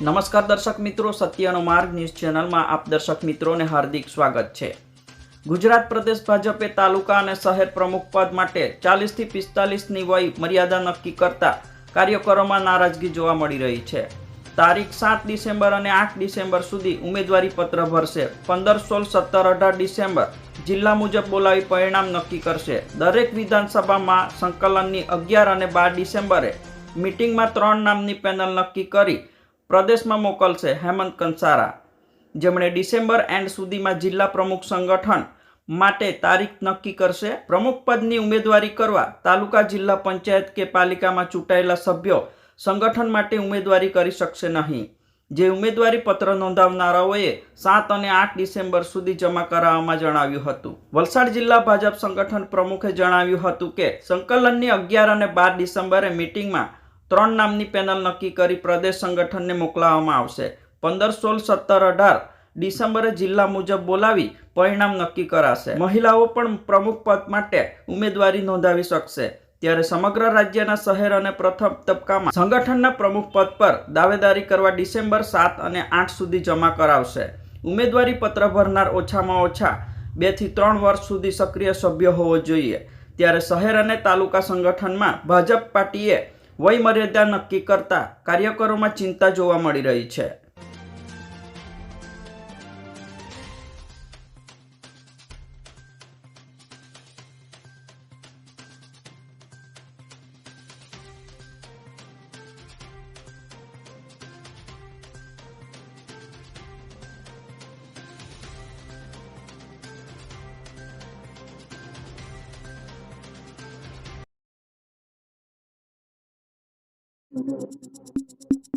નમસ્કાર દર્શક મિત્રો, સત્યનો માર્ગ ન્યૂઝ ચેનલમાં આપ દર્શક મિત્રોને હાર્દિક સ્વાગત છે. ગુજરાત પ્રદેશ ભાજપે તાલુકા અને શહેર પ્રમુખ પદ માટે ચાલીસથી પિસ્તાલીસની વય મર્યાદા નક્કી કરતા કાર્યકરોમાં નારાજગી જોવા મળી રહી છે. તારીખ સાત ડિસેમ્બર અને આઠ ડિસેમ્બર સુધી ઉમેદવારી પત્ર ભરશે પંદર સોળ સત્તર અઢાર ડિસેમ્બર જિલ્લા મુજબ બોલાવી પરિણામ નક્કી કરશે. દરેક વિધાનસભામાં સંકલનની અગિયાર અને બાર ડિસેમ્બરે મિટિંગમાં ત્રણ નામની પેનલ નક્કી કરી પ્રદેશમાં મોકલશે હેમંત કંસારા. જેમણે ડિસેમ્બર એન્ડ સુધીમાં જિલ્લા પ્રમુખ સંગઠન માટે તારીખ નક્કી કરશે. પ્રમુખ પદની ઉમેદવારી કરવા તાલુકા જિલ્લા પંચાયત કે પાલિકામાં ચૂંટાયેલા સભ્યો સંગઠન માટે ઉમેદવારી કરી શકશે નહીં. જે ઉમેદવારી પત્ર નોંધાવનારાઓએ સાત અને આઠ ડિસેમ્બર સુધી જમા કરાવવામાં જણાવ્યું હતું. વલસાડ જિલ્લા ભાજપ સંગઠન પ્રમુખે જણાવ્યું હતું કે, સંકલનની અગિયાર અને બાર ડિસેમ્બરે મિટિંગમાં ત્રણ નામની પેનલ નક્કી કરી પ્રદેશ સંગઠનને મોકલાવવામાં આવશે. પંદર, સોળ, સત્તર, અઢાર ડિસેમ્બરે જિલ્લા મુજબ બોલાવી પરિણામ નક્કી કરાશે. મહિલાઓ પણ પ્રમુખ પદ માટે ઉમેદવારી નોંધાવી શકશે. ત્યારે સમગ્ર રાજ્યના શહેર અને પ્રથમ તબક્કામાં સંગઠનના પ્રમુખ પદ પર દાવેદારી કરવા ડિસેમ્બર સાત અને આઠ સુધી જમા કરાવશે. ઉમેદવારી પત્ર ભરનાર ઓછામાં ઓછા બેથી ત્રણ વર્ષ સુધી સક્રિય સભ્ય હોવો જોઈએ. ત્યારે શહેર અને તાલુકા સંગઠનમાં ભાજપ પાર્ટીએ વયમર્યાદા નક્કી કરતા કાર્યકરોમાં ચિંતા જોવા મળી રહી છે. Thank you.